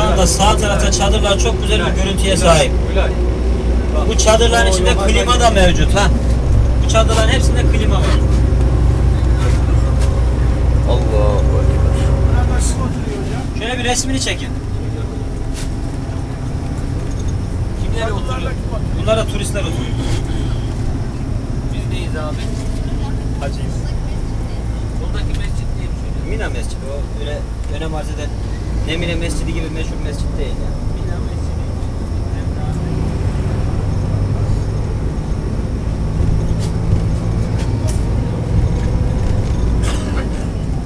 arada sağ tarafta çadırlar çok güzel bir görüntüye sahip. Bu çadırların içinde klima da mevcut ha. Bu çadırların hepsinde klima var. Allah Şöyle bir resmini çekin. Kimler oturuyor? Bunlar da turistler oturuyor. Biz neyiz abi? Hacıyız. Buradaki neymiş hocam? Mina Mescidi o öyle önem arz eden Nemine Mescidi gibi meşhur mescit değil ya. Mina mescidi.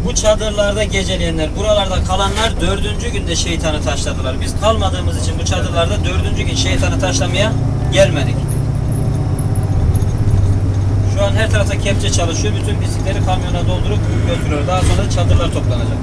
Bu çadırlarda geceleyenler, buralarda kalanlar dördüncü günde şeytanı taşladılar. Biz kalmadığımız için bu çadırlarda dördüncü gün şeytanı taşlamaya gelmedik. Şu an her tarafta kepçe çalışıyor. Bütün pislikleri kamyona doldurup götürüyor. Daha sonra çadırlar toplanacak.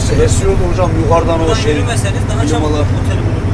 Nasıl esiyordu hocam yukarıdan o Buradan şey. yürümeseniz daha çabuk oteli bulurdunuz.